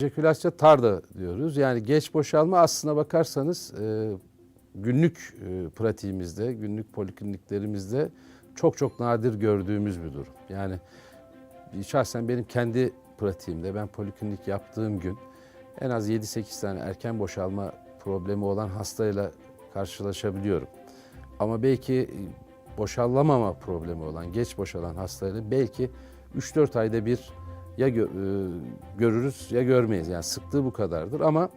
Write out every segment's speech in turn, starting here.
Ejekülasyon tarda diyoruz. Yani geç boşalma aslına bakarsanız e, günlük e, pratiğimizde, günlük polikliniklerimizde çok çok nadir gördüğümüz bir durum. Yani şahsen benim kendi pratiğimde ben poliklinik yaptığım gün en az 7-8 tane erken boşalma problemi olan hastayla karşılaşabiliyorum. Ama belki boşallamama problemi olan, geç boşalan hastayla belki 3-4 ayda bir ya gö- e, görürüz ya görmeyiz. Yani sıklığı bu kadardır ama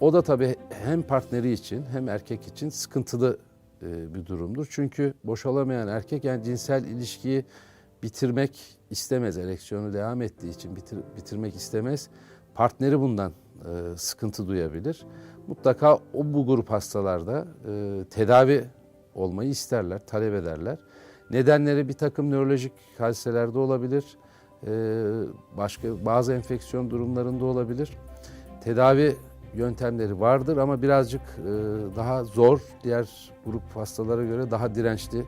o da tabii hem partneri için hem erkek için sıkıntılı e, bir durumdur. Çünkü boşalamayan erkek yani cinsel ilişkiyi bitirmek istemez. Ereksiyonu devam ettiği için bitir- bitirmek istemez. Partneri bundan e, sıkıntı duyabilir. Mutlaka o bu grup hastalarda e, tedavi olmayı isterler, talep ederler. Nedenleri bir takım nörolojik hadiselerde olabilir. E, başka bazı enfeksiyon durumlarında olabilir. Tedavi yöntemleri vardır ama birazcık e, daha zor, diğer grup hastalara göre daha dirençli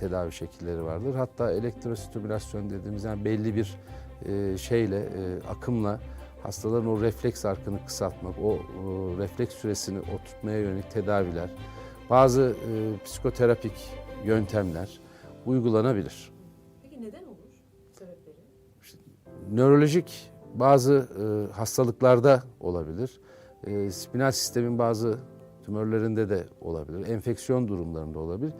tedavi şekilleri vardır. Hatta elektrostimülasyon dediğimiz yani belli bir e, şeyle, e, akımla hastaların o refleks arkını kısaltmak, o, refleks süresini oturtmaya yönelik tedaviler, bazı psikoterapik yöntemler uygulanabilir. Nörolojik bazı e, hastalıklarda olabilir. E, spinal sistemin bazı tümörlerinde de olabilir. Enfeksiyon durumlarında olabilir.